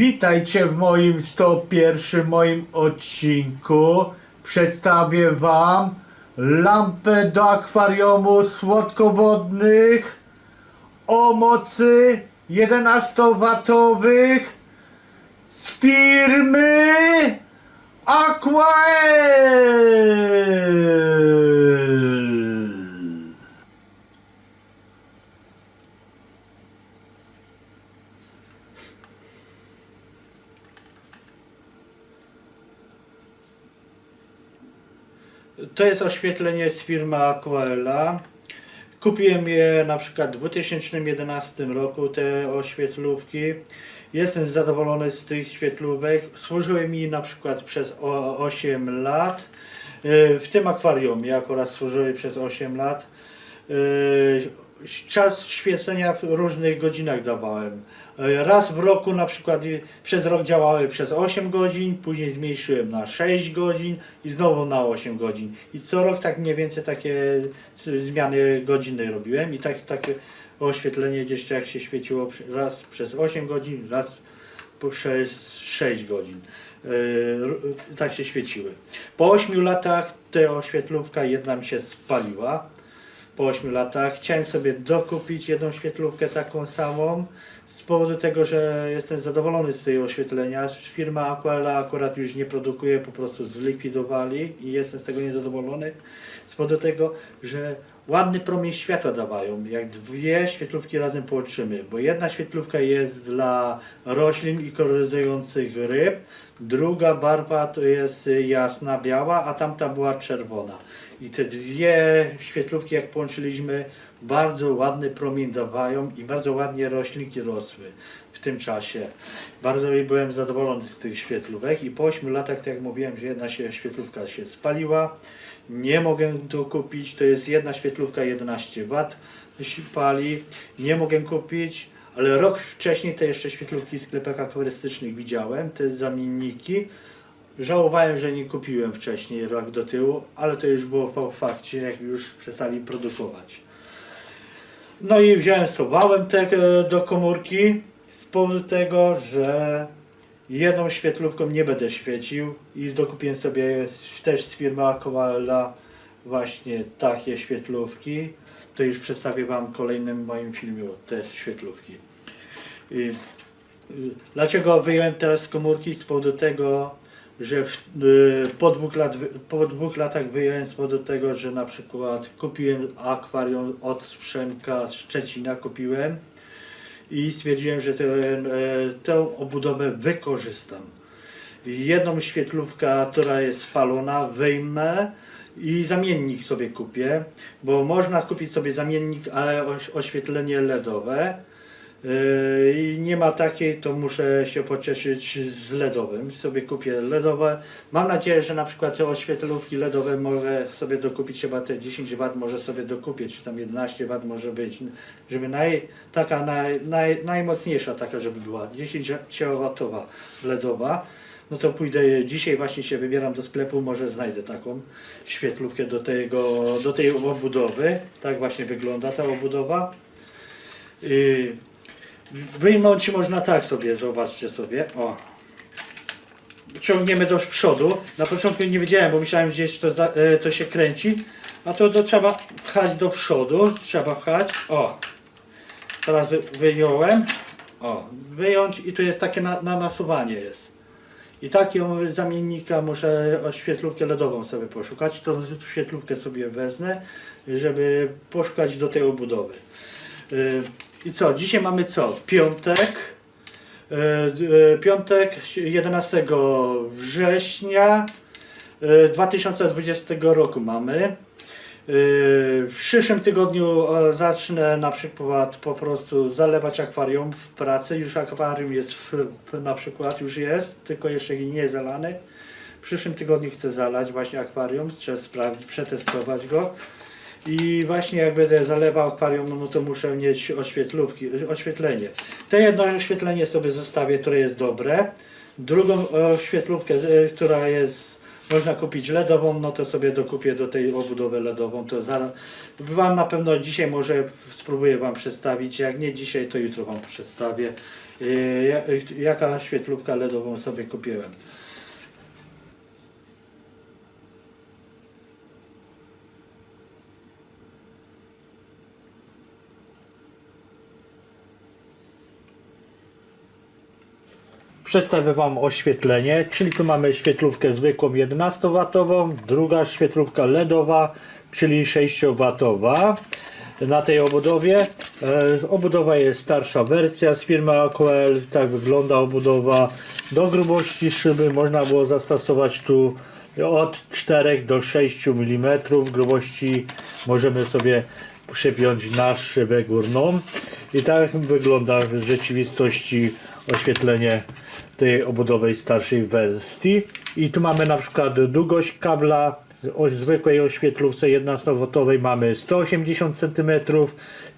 Witajcie w moim 101 moim odcinku. Przedstawię wam lampę do akwariumu słodkowodnych o mocy 11W z firmy Aquael. To jest oświetlenie z firmy Aquela. Kupiłem je na przykład w 2011 roku, te oświetlówki. Jestem zadowolony z tych świetlówek. Służyły mi na przykład przez o- 8 lat. Yy, W tym akwarium akurat służyły przez 8 lat. Yy, Czas świecenia w różnych godzinach dawałem. Yy, Raz w roku na przykład przez rok działały przez 8 godzin, później zmniejszyłem na 6 godzin i znowu na 8 godzin. I co rok tak mniej więcej takie zmiany godzinne robiłem i tak, takie oświetlenie gdzieś jak się świeciło raz przez 8 godzin, raz przez 6 godzin. Yy, tak się świeciły. Po 8 latach ta oświetlówka jedna mi się spaliła po 8 latach. Chciałem sobie dokupić jedną świetlówkę taką samą z powodu tego, że jestem zadowolony z tej oświetlenia. Firma Aquela akurat już nie produkuje, po prostu zlikwidowali i jestem z tego niezadowolony z powodu tego, że ładny promień światła dawają, jak dwie świetlówki razem połączymy, bo jedna świetlówka jest dla roślin i koloryzujących ryb, druga barwa to jest jasna, biała, a tamta była czerwona. I te dwie świetlówki, jak połączyliśmy, bardzo ładny promień dawają i bardzo ładnie roślinki rosły w tym czasie. Bardzo byłem zadowolony z tych świetlówek i po 8 latach, tak jak mówiłem, że jedna się świetlówka się spaliła, nie mogę tu kupić, to jest jedna świetlówka 11 W się pali, nie mogę kupić, ale rok wcześniej te jeszcze świetlówki w sklepach akwarystycznych widziałem, te zamienniki. Żałowałem, że nie kupiłem wcześniej, rok do tyłu, ale to już było po fakcie, jak już przestali produkować. No i wziąłem, schowałem te e, do komórki z powodu tego, że jedną świetlówką nie będę świecił i dokupiłem sobie też z firmy Aquala właśnie takie świetlówki. To już przedstawię Wam w kolejnym moim filmie te świetlówki. I, y, Dlaczego wyjąłem teraz z komórki? Z powodu tego, że w, y, po, dwóch lat, po dwóch latach wyjąłem powodu tego, że na przykład kupiłem akwarium od Sprzęka z Szczecina, kupiłem i stwierdziłem, że tę, e, tę obudowę wykorzystam. Jedną świetlówkę, która jest spalona, wyjmę i zamiennik sobie kupię, bo można kupić sobie zamiennik, ale oś- oświetlenie LEDowe. Yy, I nie ma takiej, to muszę się pocieszyć z LEDowym. Sobie kupię LEDowe. Mam nadzieję, że na przykład te oświetlówki LEDowe mogę sobie dokupić, chyba te 10 W może sobie dokupić, czy tam 11 W może być, żeby naj, taka naj, naj, najmocniejsza taka, żeby była 10 kWh LEDowa. No to pójdę, dzisiaj właśnie się wybieram do sklepu, może znajdę taką świetlówkę do, tego, do tej obudowy. Tak właśnie wygląda ta obudowa. Yy, Wyjmąć można tak sobie, zobaczcie sobie. O. Ciągniemy do przodu. Na początku nie wiedziałem, bo myślałem, że gdzieś to, za, e, to się kręci, A to, to trzeba pchać do przodu, trzeba pchać, o. Teraz wy, wyjąłem, o, wyjąć i tu jest takie na, na nasuwanie jest. I takiego zamiennika muszę oświetlówkę LEDową sobie poszukać. Tą świetlówkę sobie wezmę, żeby poszukać do tej obudowy. I co? Dzisiaj mamy co? Piątek. Yy, yy, Piątek 11 września yy, 2020 roku mamy. W przyszłym tygodniu e, zacznę na przykład po prostu zalewać akwarium w pracy. Już akwarium jest w, w, na przykład już jest, tylko jeszcze nie zalany. W przyszłym tygodniu chcę zalać właśnie akwarium, chcę sprawdzić, przetestować go. I właśnie jak będę zalewał akwarium, no to muszę mieć oświetlówki, oświetlenie. Te jedno oświetlenie sobie zostawię, które jest dobre. Drugą oświetlówkę, z- która jest, można kupić LEDową, no to sobie dokupię do tej obudowy LEDową. To zaraz, Wam na pewno dzisiaj może spróbuję Wam przedstawić. Jak nie dzisiaj, to jutro Wam przedstawię, ja- jaka świetlówka LEDową sobie kupiłem. Przedstawię Wam oświetlenie, czyli tu mamy świetlówkę zwykłą 11W, druga świetlówka LEDowa, czyli 6W na tej obudowie. E, obudowa jest starsza wersja z firmy AQL, tak wygląda obudowa. Do grubości szyby można było zastosować tu od 4 do 6 mm grubości możemy sobie przypiąć na szybę górną i tak wygląda w rzeczywistości oświetlenie tej obudowej starszej wersji. I tu mamy na przykład długość kabla o zwykłej oświetlówce 11W mamy 180 cm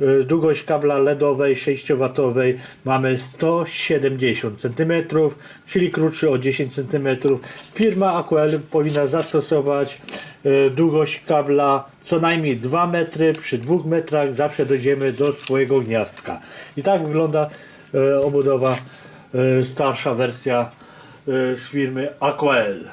y, długość kabla LEDowej 6W mamy 170 cm czyli krótszy o 10 cm firma AQL powinna zastosować y, długość kabla co najmniej 2 metry przy 2 metrach zawsze dojdziemy do swojego gniazdka. I tak wygląda y, obudowa starsza wersja y, z firmy AQL.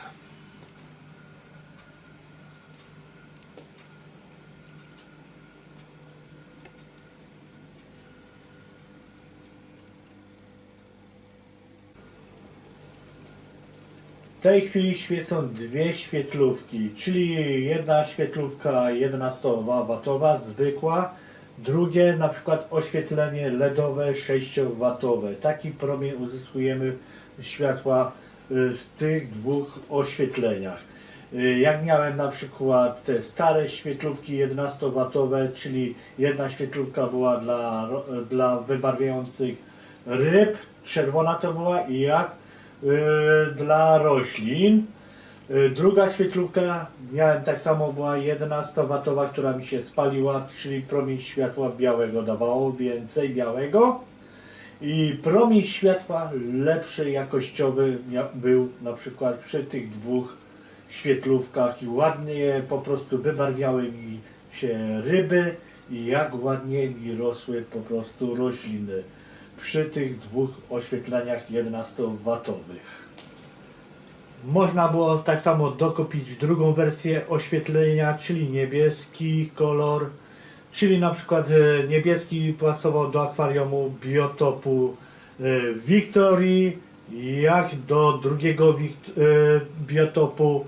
W tej chwili świecą dwie świetlówki, czyli jedna świetlówka 11W zwykła, drugie na przykład oświetlenie LEDowe 6W. Taki promień uzyskujemy światła y, w tych dwóch oświetleniach. Y, Jak miałem na przykład te stare świetlówki 11W, czyli jedna świetlówka była dla, dla wybarwiających ryb, czerwona to była i jak y, dla roślin. Y, Druga świetlówka miałem tak samo była 11W, która mi się spaliła, czyli promień światła białego dawało więcej białego. I promień światła lepszy jakościowy był na przykład przy tych dwóch świetlówkach i ładnie po prostu wybarwiały mi się ryby i jak ładnie mi rosły po prostu rośliny przy tych dwóch oświetleniach 11-watowych. Można było tak samo dokupić drugą wersję oświetlenia, czyli niebieski kolor, czyli na przykład e, niebieski pasował do akwariumu biotopu e, Victory, jak do drugiego e, biotopu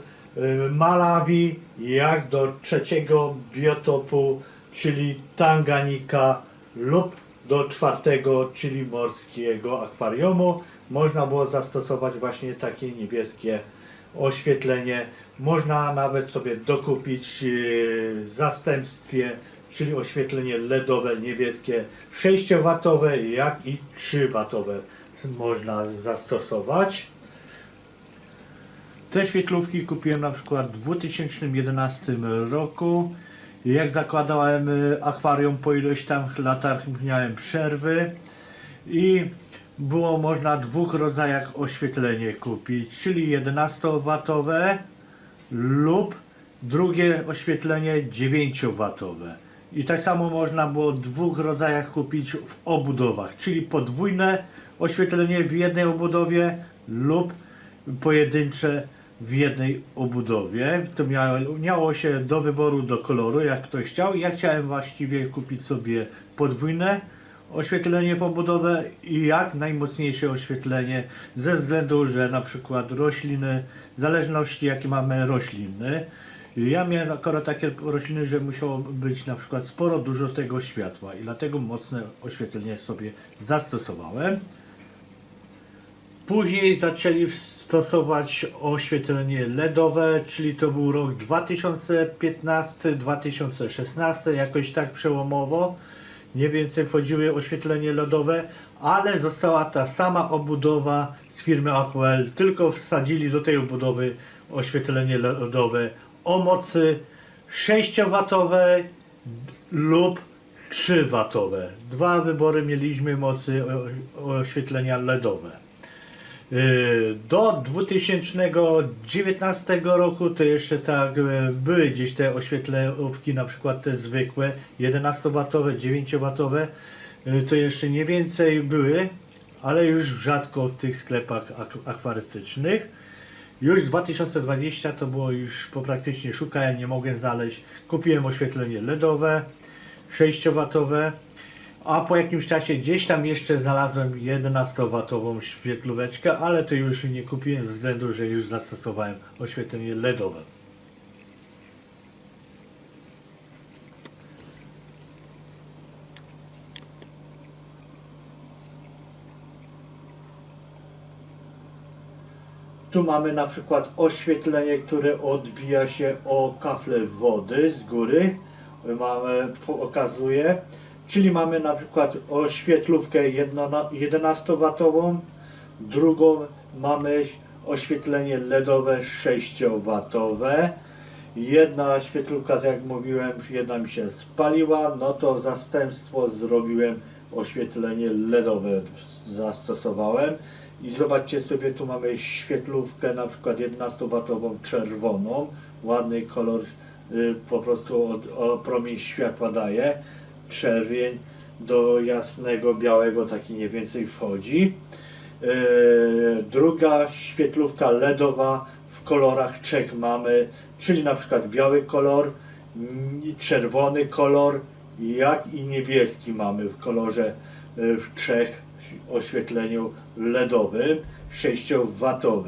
Malawi, jak do trzeciego biotopu, czyli Tanganika lub do czwartego, czyli morskiego akwariumu. Można było zastosować właśnie takie niebieskie oświetlenie. Można nawet sobie dokupić e, w zastępstwie, czyli oświetlenie LEDowe niebieskie 6W, jak i 3W można zastosować. Te świetlówki kupiłem na przykład w 2011 roku. Jak zakładałem y, akwarium po ilość tam latach miałem przerwy i było można dwóch rodzajach oświetlenie kupić, czyli 11W lub drugie oświetlenie 9W. I tak samo można było w dwóch rodzajach kupić w obudowach, czyli podwójne oświetlenie w jednej obudowie lub pojedyncze w jednej obudowie. To miało, miało się do wyboru do koloru, jak ktoś chciał. Ja chciałem właściwie kupić sobie podwójne oświetlenie pobudowę i jak najmocniejsze oświetlenie ze względu, że na przykład rośliny, w zależności jakie mamy rośliny, ja miałem akurat takie rośliny, że musiało być na przykład sporo, dużo tego światła i dlatego mocne oświetlenie sobie zastosowałem. Później zaczęli stosować oświetlenie LEDowe, czyli to był rok 2015-2016, jakoś tak przełomowo. Mniej więcej wchodziły oświetlenie LEDowe, ale została ta sama obudowa z firmy Aquel, tylko wsadzili do tej obudowy oświetlenie LEDowe o mocy 6W lub 3W. Dwa wybory mieliśmy mocy oświetlenia LEDowe. Yy, Do 2019 roku to jeszcze tak e, były gdzieś te oświetlówki, na przykład te zwykłe 11W, 9W, yy, to jeszcze nie więcej były, ale już rzadko w tych sklepach ak- akwarystycznych. Już 2020 to było już po praktycznie szukałem, nie mogłem znaleźć. Kupiłem oświetlenie LEDowe, 6W, a po jakimś czasie gdzieś tam jeszcze znalazłem 11W świetlóweczkę, ale to już nie kupiłem ze względu, że już zastosowałem oświetlenie LEDowe. Tu mamy na przykład oświetlenie, które odbija się o kafle wody z góry. Mamy, pokazuje. Czyli mamy na przykład oświetlówkę 11W, drugą mamy oświetlenie LEDowe 6W. Jedna świetlówka, tak jak mówiłem, jedna mi się spaliła, no to zastępstwo zrobiłem oświetlenie LEDowe, zastosowałem. I zobaczcie sobie, tu mamy świetlówkę na przykład 11W czerwoną, ładny kolor, y, po prostu o, promień światła daje, czerwień do jasnego białego taki mniej więcej wchodzi. Y, druga świetlówka LEDowa w kolorach trzech mamy, czyli na przykład biały kolor, czerwony kolor, jak i niebieski mamy w kolorze y, w trzech oświetleniu LEDowym 6W.